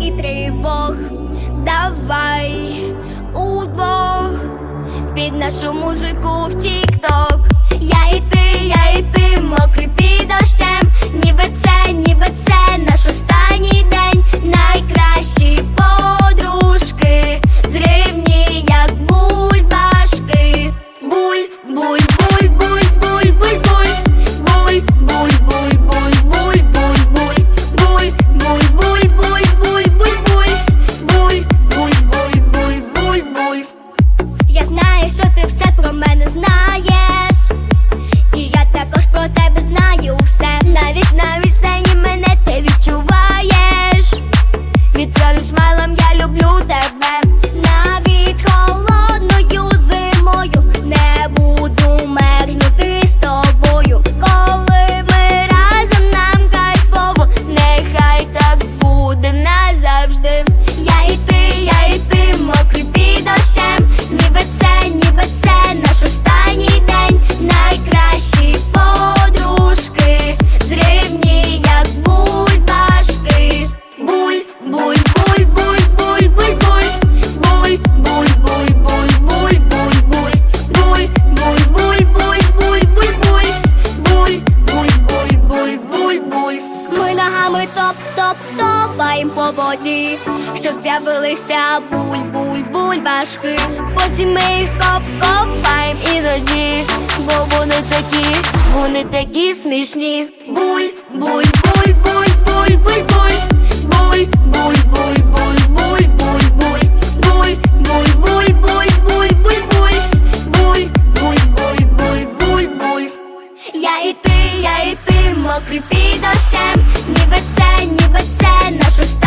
і тривог. Давай удвох під нашу музику в тік-ток. Я і ти, я і ти, мокрий під дощем. Ніби це, ніби це наш останній день. Найкращі подружки, зривні, як бульбашки. Буль, буль, буль, буль, Ми ногами топ-топ-топаєм по воді, щоб з'явилися буль-буль-бульбашки. Потім ми їх коп-копаєм іноді, бо вони такі, вони такі смішні. Буль, буль, буль, буль, буль, буль, буль. Буль, буль, буль, буль, буль, буль, буль. Буль, буль, буль, буль, буль, буль, буль. Буль, буль, буль, буль, буль, буль. Я і ти, я і ти, мокрий під дощем, ніби це, ніби це нашу спину.